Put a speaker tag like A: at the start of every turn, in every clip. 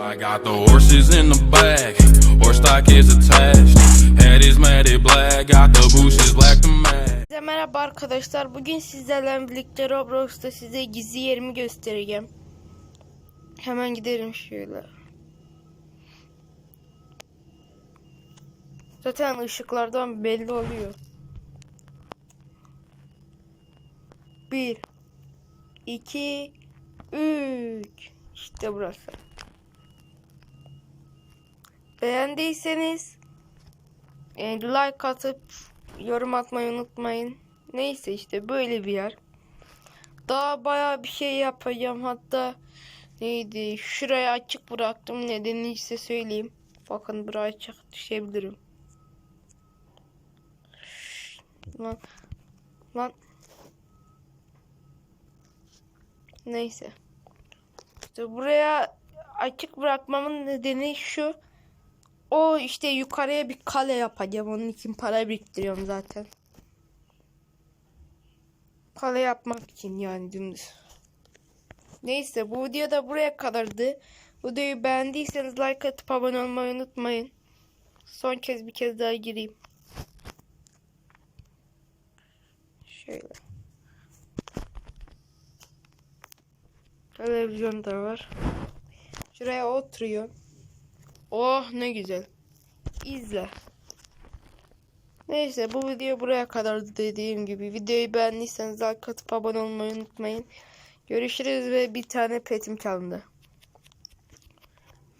A: I got the horses in the back, horse stock is attached. Head is matted black, got the bushes black to match.
B: Merhaba arkadaşlar. Bugün sizlerle birlikte Roblox'ta size gizli yerimi göstereceğim. Hemen gidelim şöyle. Zaten ışıklardan belli oluyor. Bir, iki, üç. İşte burası. Beğendiyseniz e, like atıp yorum atmayı unutmayın. Neyse işte böyle bir yer. Daha bayağı bir şey yapacağım. Hatta neydi? Şurayı açık bıraktım. Nedenini size söyleyeyim. Bakın buraya açık düşebilirim. Lan. Lan. Neyse. İşte buraya açık bırakmamın nedeni şu. O işte yukarıya bir kale yapacağım. Onun için para biriktiriyorum zaten. Kale yapmak için yani dümdüz. Neyse bu video da buraya kadardı. Videoyu beğendiyseniz like atıp abone olmayı unutmayın. Son kez bir kez daha gireyim. Şöyle. Televizyon da var. Şuraya oturuyor. Oh ne güzel. İzle. Neyse bu video buraya kadardı dediğim gibi. Videoyu beğendiyseniz like atıp abone olmayı unutmayın. Görüşürüz ve bir tane petim çalındı.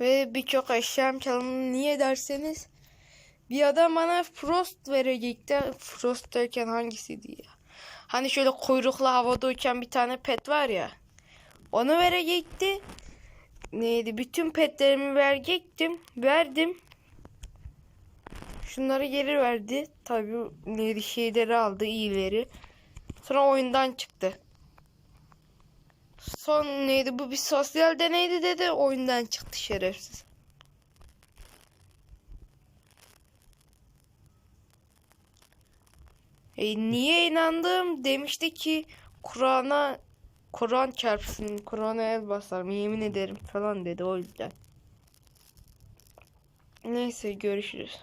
B: Ve birçok eşyam çalındı. Niye derseniz bir adam bana Frost verecekti. Frost derken hangisiydi ya? Hani şöyle kuyruklu havada uçan bir tane pet var ya. Onu verecekti neydi? Bütün petlerimi verecektim. Verdim. Şunları geri verdi. Tabii neydi şeyleri aldı iyileri. Sonra oyundan çıktı. Son neydi bu bir sosyal deneydi dedi. Oyundan çıktı şerefsiz. E, niye inandım? Demişti ki Kur'an'a Kur'an çarpsın, Kur'an'a el basarım yemin ederim falan dedi o yüzden. Neyse görüşürüz.